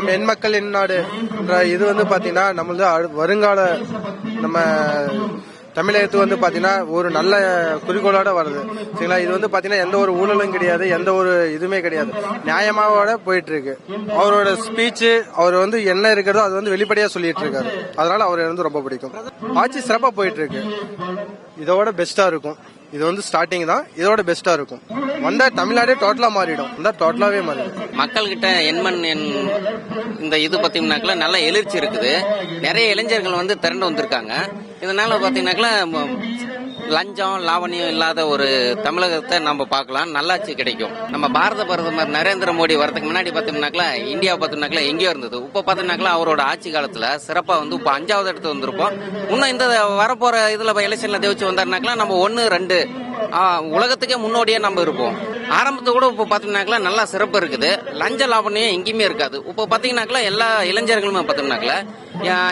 நம்ம எண் மக்கள் என் நாடு இது வந்து பாத்தீங்கன்னா நம்மளது அடு- வருங்கால நம்ம தமிழகத்துக்கு வந்து பாத்தீங்கன்னா ஒரு நல்ல குறிக்கோளோட வருது. சரிங்களா? இது வந்து பாத்தீங்கன்னா எந்த ஒரு ஊழலும் கிடையாது எந்த ஒரு இதுவுமே கிடையாது. நியாயமாவோட போயிட்டு இருக்கு அவரோட ஸ்பீச்சு அவர் வந்து என்ன இருக்கிறதோ அது வந்து வெளிப்படையா சொல்லிட்டு இருக்காரு. அதனால அவரை வந்து ரொம்ப பிடிக்கும். ஆட்சி சிறப்பா போயிட்டு இருக்கு இதோட பெஸ்டா இருக்கும். இது வந்து ஸ்டார்டிங் தான். இதோட பெஸ்டா இருக்கும். வந்தா தமிழ்நாடே டோட்டலா மாறிடும். வந்தா டோட்டலாவே மாறிடும். மக்கள்கிட்ட எண்மண் எண் இந்த இது பார்த்தீங்கன்னாக்கா நல்ல எழுச்சி இருக்குது. நிறைய இளைஞர்கள் வந்து திரண்டு வந்திருக்காங்க. இதனால பார்த்தீங்கன்னாக்கா ம- லஞ்சம் லாவணியம் இல்லாத ஒரு தமிழகத்தை நம்ம பார்க்கலாம். நல்லாட்சி கிடைக்கும். நம்ம பாரத பிரதமர் நரேந்திர மோடி வரதுக்கு முன்னாடி பார்த்தீங்கன்னாக்கா இந்தியா பார்த்தீங்கன்னாக்கா எங்கேயோ இருந்தது. இப்போ பார்த்தீங்கன்னாக்கா அவரோட ஆட்சி காலத்தில் சிறப்பாக வந்து இப்போ அஞ்சாவது இடத்து வந்திருப்போம். இன்னும் இந்த வரப்போற இதில் எலெக்ஷனில் ஜெயிச்சு வந்தாருனாக்கலாம் நம்ம ஒன்று ரெண்டு உலகத்துக்கே முன்னோடியே நம்ம இருப்போம். ஆரம்பத்தை கூட இப்போ பார்த்தீங்கன்னாக்கா நல்லா சிறப்பு இருக்குது. லஞ்ச லாபணியம் எங்கேயுமே இருக்காது. இப்போ பார்த்தீங்கன்னாக்கா எல்லா இளைஞர்களுமே பார்த்தீங்கன்னாக்கா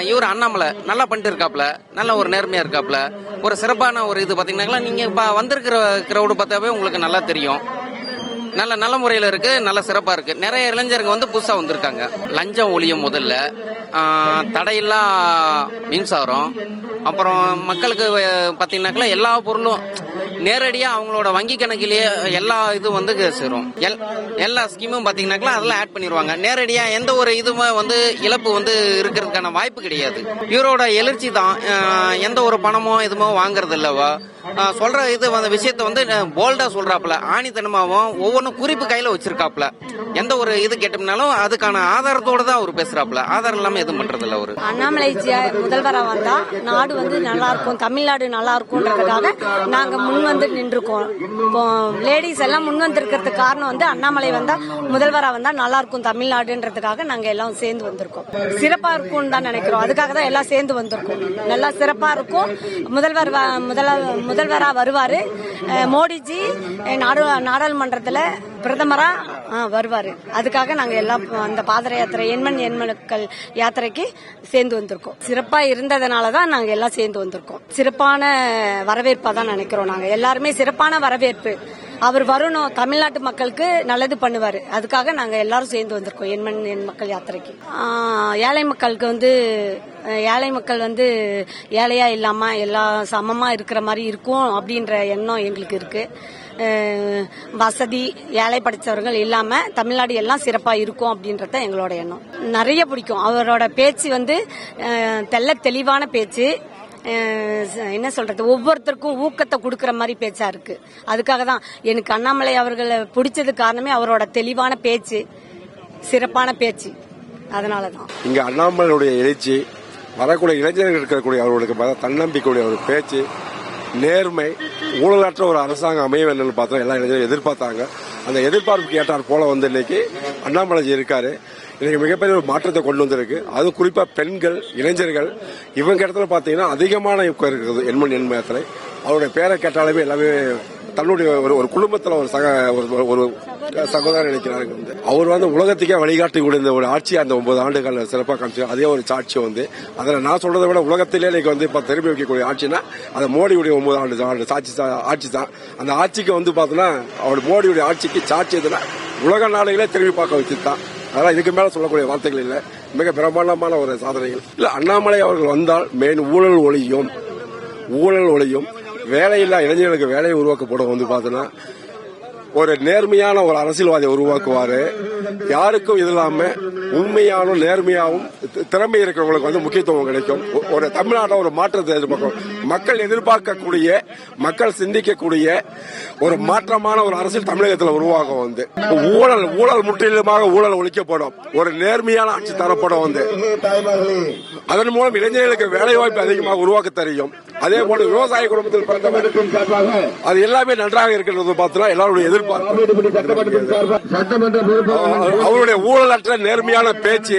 இவர் அண்ணாமலை நல்லா பண்ணிட்டு இருக்காப்ல நல்ல ஒரு நேர்மையா இருக்காப்ல ஒரு சிறப்பான ஒரு இது பார்த்தீங்கன்னாக்கா நீங்க இப்போ வந்திருக்கிற கிரௌடு பார்த்தாவே உங்களுக்கு நல்லா தெரியும். நல்ல நல்ல முறையில் இருக்கு நல்ல சிறப்பா இருக்கு. நிறைய இளைஞர்கள் வந்து புதுசா வந்திருக்காங்க. லஞ்சம் ஒழியும் முதல்ல. தடையில்லா மின்சாரம். அப்புறம் மக்களுக்கு அஹ், எல்லா பொருளும் நேரடியா அவங்களோட வங்கி கணக்கிலேயே எல்லா இதுவும் வந்து சேரும். எல்- எல்லா ஸ்கீமும் பாத்தீங்கன்னாக்கா அதெல்லாம் ஆட் பண்ணிடுவாங்க நேரடியா எந்த ஒரு இதுவுமே வந்து இழப்பு வந்து இருக்கிறதுக்கான வாய்ப்பு கிடையாது. இவரோட எழுச்சி தான் எந்த ஒரு பணமோ எதுமோ வாங்குறது இல்லவா? சொல்ற இது வந்து விஷயத்த வந்து போல்டா சொல்றாப்புல. ஆணித்தனமாவும் ஒவ்வொன்றும் குறிப்பு கையில வச்சிருக்காப்ல எந்த ஒரு இது கேட்டோம்னாலும் அதுக்கான ஆதாரத்தோட தான் அவர் பேசுறாப்புல. ஆதாரம் இல்லாம எதுவும் பண்றது இல்ல அவரு. அண்ணாமலை முதல்வராக முதல்வரா வந்தா நாடு வந்து நல்லா இருக்கும் தமிழ்நாடு நல்லா இருக்கும்ன்றதுக்காக நாங்க முன் வந்து நின்றுருக்கோம். இப்போ லேடிஸ் எல்லாம் முன் வந்திருக்கிறதுக்கு காரணம் வந்து அண்ணாமலை வந்தா முதல்வராக வந்தா நல்லா இருக்கும் தமிழ்நாடுன்றதுக்காக நாங்க எல்லாம் சேர்ந்து வந்திருக்கோம். சிறப்பா இருக்கும்னு தான் நினைக்கிறோம். அதுக்காக தான் எல்லாம் சேர்ந்து வந்திருக்கோம். நல்லா சிறப்பா இருக்கும். முதல்வர் வ- முதல வருவாரு. மோடிஜி நாடு நாடாளுமன்றத்தில் பிரதமரா? வருவாரு. அதுக்காக நாங்க எல்லாம் அந்த பாதர யாத்திரை எண்மண் எண்மனுக்கள் யாத்திரைக்கு சேர்ந்து வந்திருக்கோம். சிறப்பா இருந்ததுனால தான் நாங்க எல்லாம் சேர்ந்து வந்திருக்கோம். சிறப்பான வரவேற்பா தான் நினைக்கிறோம் நாங்க. எல்லாருமே சிறப்பான வரவேற்பு. அவர் வரணும் தமிழ்நாட்டு மக்களுக்கு நல்லது பண்ணுவார். அதுக்காக நாங்கள் எல்லாரும் சேர்ந்து வந்திருக்கோம் எண்மண் என் மக்கள் யாத்திரைக்கு. ஏழை மக்களுக்கு வந்து ஏழை மக்கள் வந்து ஏழையா இல்லாம எல்லாம் சமமா இருக்கிற மாதிரி இருக்கும் அப்படின்ற எண்ணம் எங்களுக்கு இருக்கு. வசதி ஏழை படித்தவர்கள் இல்லாம தமிழ்நாடு எல்லாம் சிறப்பா இருக்கும் அப்படின்றத எங்களோட எண்ணம். நிறைய பிடிக்கும். அவரோட பேச்சு வந்து தெல்ல தெள்ள தெளிவான பேச்சு என்ன சொல்றது? ஒவ்வொருத்தருக்கும் ஊக்கத்தை கொடுக்கற மாதிரி பேச்சா இருக்கு. அதுக்காக தான் எனக்கு அண்ணாமலை அவர்களை பிடிச்சது காரணமே அவரோட தெளிவான பேச்சு சிறப்பான பேச்சு. அதனால தான். இங்க அண்ணாமலையுடைய எழுச்சி வரக்கூடிய இளைஞர்கள் இருக்கக்கூடிய அவர்களுக்கு தன்னம்பிக்கையுடைய ஒரு பேச்சு நேர்மை ஊழலற்ற ஒரு அரசாங்கம் அமைய வேண்டும்னு பார்த்தோம் எல்லா இளைஞரும் எதிர்பார்த்தாங்க. அந்த எதிர்பார்ப்புக்கு கேட்டார் போல வந்து இன்னைக்கு அண்ணாமலைஜி இருக்காரு. இன்னைக்கு மிகப்பெரிய ஒரு மாற்றத்தை கொண்டு வந்திருக்கு. அது குறிப்பா பெண்கள் இளைஞர்கள் இவங்க இடத்துல பாத்தீங்கன்னா அதிகமான இருக்கிறது இருக்குது எண்மண் எண்மயத்தில் அவருடைய பேரை கேட்டாலுமே எல்லாமே தன்னுடைய ஒரு ஒரு குடும்பத்தில் ஒரு சக ஒரு ஒரு சகோதரர் நினைக்கிறாங்க வந்து அவர் வந்து உலகத்துக்கே வழிகாட்டி கொடுத்த ஒரு ஆட்சி அந்த ஒன்பது ஆண்டுகள் சிறப்பாக காமிச்சு அதே ஒரு சாட்சி வந்து. அதில் நான் சொல்றதை விட உலகத்திலே இன்னைக்கு வந்து இப்போ திரும்பி வைக்கக்கூடிய ஆட்சினா அது மோடியுடைய ஒன்பது ஆண்டு ஆண்டு சாட்சி ஆட்சி தான். அந்த ஆட்சிக்கு வந்து பார்த்தோன்னா அவர் மோடியுடைய ஆட்சிக்கு சாட்சி எதுனா உலக நாடுகளே திரும்பி பார்க்க வச்சு தான். அதெல்லாம் இதுக்கு மேல சொல்லக்கூடிய வார்த்தைகள் இல்லை. மிக பிரமாண்டமான ஒரு சாதனைகள். இல்ல அண்ணாமலை அவர்கள் வந்தால் மெயின் ஊழல் ஒழியும். ஊழல் ஒழியும். வேலையில்லா இளைஞர்களுக்கு வேலையை உருவாக்கப்படும் வந்து பார்த்தோன்னா ஒரு நேர்மையான ஒரு அரசியல்வாதியை உருவாக்குவாரு. யாருக்கும் இது இல்லாம உண்மையானும் நேர்மையாவும் தி- திறமை இருக்கிறவங்களுக்கு வந்து முக்கியத்துவம் கிடைக்கும். ஒரு தமிழ்நாட்டில் ஒரு மாற்றத்தை எதிர்பார்க்கும் மக்கள் எதிர்பார்க்கக்கூடிய மக்கள் சிந்திக்கக்கூடிய ஒரு மாற்றமான ஒரு அரசியல் தமிழகத்தில் உருவாகும் வந்து. ஊழல் ஊழல் முற்றிலுமாக ஊழல் ஒழிக்கப்படும். ஒரு நேர்மையான ஆட்சி தரப்படும் வந்து. அதன் மூலம் இளைஞர்களுக்கு வேலை வாய்ப்பு அதிகமாக உருவாக்க தெரியும். அதே போல விவசாய குடும்பத்தில் பிறந்தவர் அது எல்லாமே நன்றாக இருக்கிறது பார்த்தா எல்லாருடைய எதிர்பார்ப்பு. அவர்- அவருடைய ஊழலற்ற நேர்மையான பேச்சு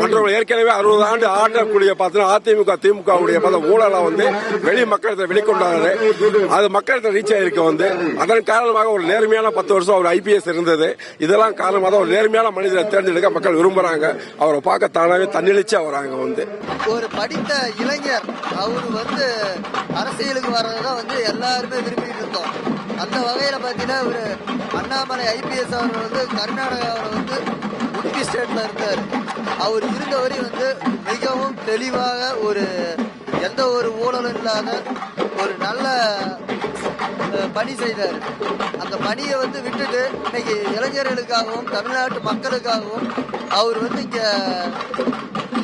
மற்றவர்கள் ஏற்கனவே அறுபது ஆண்டு ஆட்டக்கூடிய பார்த்தீங்கன்னா அதிமுக திமுக உடைய ஊழலை வந்து வெளி மக்களிடத்தில் வெளிக்கொண்டாரு. அது மக்களிடத்தில் ரீச் ஆயிருக்கு வந்து. அதன் காரணமாக ஒரு நேர்மையான பத்து வருஷம் அவர் ஐபிஎஸ் இருந்தது. இதெல்லாம் காரணமாக தான் ஒரு நேர்மையான மனிதரை தேர்ந்தெடுக்க மக்கள் விரும்புறாங்க. அவரை பார்க்க தானாவே தன்னெழுச்சியா வராங்க வந்து. ஒரு படித்த இளைஞர் அவர் வந்து அரசியலுக்கு வர்றதுதான் வந்து எல்லாருமே விரும்பிட்டு இருந்தோம். அந்த வகையில் பார்த்தீங்கன்னா ஒரு அண்ணாமலை ஐபிஎஸ் அவர் வந்து கர்நாடகாவில் வந்து உடுப்பி ஸ்டேட்டில் இருந்தார். அவர் இருந்தவரை வந்து மிகவும் தெளிவாக ஒரு எந்த ஒரு ஊழலும் இல்லாத ஒரு நல்ல பணி செய்தார். அந்த பணியை வந்து விட்டுட்டு இன்னைக்கு இளைஞர்களுக்காகவும் தமிழ்நாட்டு மக்களுக்காகவும் அவர் வந்து இங்கே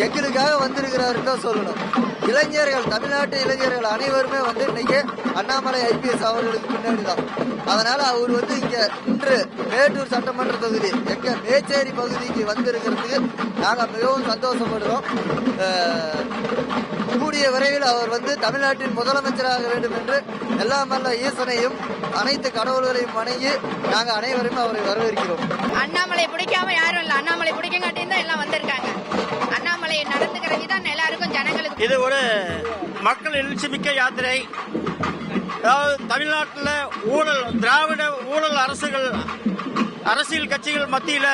எங்களுக்காக வந்திருக்கிறாருன்னு தான் சொல்லணும். இளைஞர்கள் தமிழ்நாட்டு இளைஞர்கள் அனைவருமே வந்து இன்னைக்கு அண்ணாமலை ஐபிஎஸ் அவர்களுக்கு பின்னாடி தான் அதனால அவர் வந்து இங்க இன்று மேட்டூர் சட்டமன்ற தொகுதி எங்க மேச்சேரி பகுதிக்கு வந்திருக்கிறதுக்கு நாங்கள் மிகவும் சந்தோஷப்படுறோம். கூடிய விரைவில் அவர் வந்து தமிழ்நாட்டின் முதலமைச்சராக வேண்டும் என்று எல்லாம் வல்ல ஈசனையும் அனைத்து கடவுள்களையும் வணங்கி நாங்கள் அனைவரும் அவரை வரவேற்கிறோம். அண்ணாமலை பிடிக்காம யாரும் இல்லை. அண்ணாமலை பிடிக்க தான் எல்லாம் வந்திருக்காங்க. அண்ணாமலை நடந்துக்கிற விதம் எல்லாருக்கும் ஜனங்களுக்கு இது ஒரு மக்கள் எழுச்சிமிக்க யாத்திரை. அதாவது தமிழ்நாட்டில் ஊழல் திராவிட ஊழல் அரசுகள் அரசியல் கட்சிகள் மத்தியில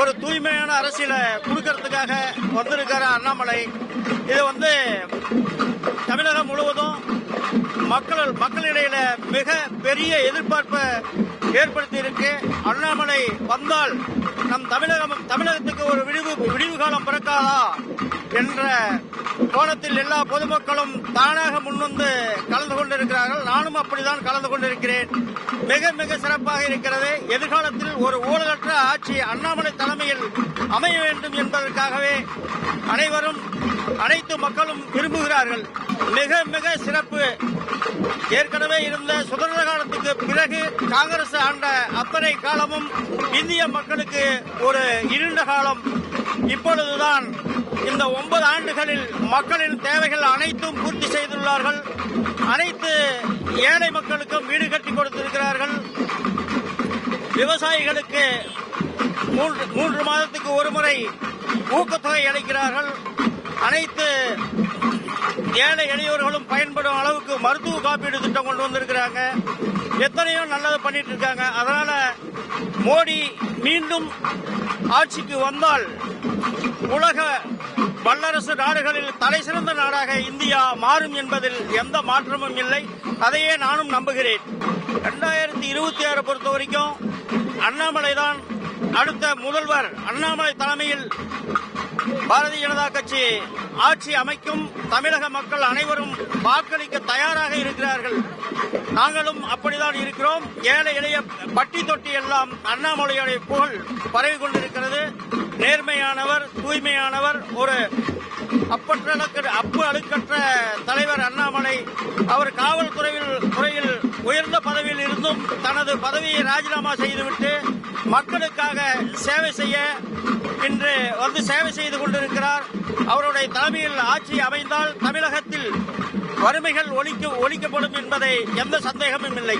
ஒரு தூய்மையான அரசியலை கொடுக்கறதுக்காக வந்திருக்கிற அண்ணாமலை. இது வந்து தமிழகம் முழுவதும் மக்கள் மக்களிடையில மிக பெரிய எதிர்பார்ப்பை ஏற்படுத்தி இருக்கு அண்ணாமலை வந்தால் நம் தமிழகம் தமிழகத்துக்கு ஒரு விடிவு விடிவு காலம் பிறக்காதா என்ற கோணத்தில் எல்லா பொதுமக்களும் தானாக முன்வந்து கலந்து கொண்டிருக்கிறார்கள். நானும் அப்படிதான் கலந்து கொண்டிருக்கிறேன். மிக மிக சிறப்பாக இருக்கிறது. எதிர்காலத்தில் ஒரு ஊழலற்ற ஆட்சி அண்ணாமலை தலைமையில் அமைய வேண்டும் என்பதற்காகவே அனைவரும் அனைத்து மக்களும் விரும்புகிறார்கள். மிக மிக சிறப்பு. ஏற்கனவே இருந்த சுதந்திர காலத்துக்கு பிறகு காங்கிரஸ் ஆண்ட அத்தனை காலமும் இந்திய மக்களுக்கு ஒரு இருண்ட காலம். இப்பொழுதுதான் இந்த ஒன்பது ஆண்டுகளில் மக்களின் தேவைகள் அனைத்தும் பூர்த்தி செய்துள்ளார்கள். அனைத்து ஏழை மக்களுக்கும் வீடு கட்டி கொடுத்திருக்கிறார்கள். விவசாயிகளுக்கு மூன்று மூன்று மாதத்துக்கு ஒரு முறை ஊக்கத்தொகை அளிக்கிறார்கள். அனைத்து ஏழை எளியோர்களும் பயன்படும் அளவுக்கு மருத்துவ காப்பீடு திட்டம் கொண்டு வந்திருக்கிறாங்க. எத்தனையோ நல்லது பண்ணிட்டு இருக்காங்க அதனால மோடி மீண்டும் ஆட்சிக்கு வந்தால் உலக வல்லரசு நாடுகளில் தலை சிறந்த நாடாக இந்தியா மாறும் என்பதில் எந்த மாற்றமும் இல்லை. அதையே நானும் நம்புகிறேன். ரெண்டாயிரத்தி இருபத்தி ஆறு பொறுத்த வரைக்கும் அண்ணாமலை தான் அடுத்த முதல்வர் அண்ணாமலை தலைமையில் பாரதிய ஜனதா கட்சி ஆட்சி அமைக்கும் தமிழக மக்கள் அனைவரும் வாக்களிக்க தயாராக இருக்கிறார்கள். நாங்களும் அப்படிதான் இருக்கிறோம். ஏழை எளிய பட்டி தொட்டி எல்லாம் அண்ணாமலையுடைய புகழ் பரவி கொண்டிருக்கிறது. நேர்மையானவர் தூய்மையானவர் ஒரு அப்பற்ற அப்பு அழுக்கற்ற தலைவர் அண்ணாமலை அவர் காவல்துறையில் துறையில் உயர்ந்த பதவியில் இருந்தும் தனது பதவியை ராஜினாமா செய்துவிட்டு மக்களுக்காக சேவை செய்ய இன்று வந்து சேவை செய்து கொண்டிருக்கிறார். அவருடைய தலைமையில் ஆட்சி அமைந்தால் தமிழகத்தில் வறுமைகள் ஒழிக்க ஒழிக்கப்படும் என்பதை எந்த சந்தேகமும் இல்லை.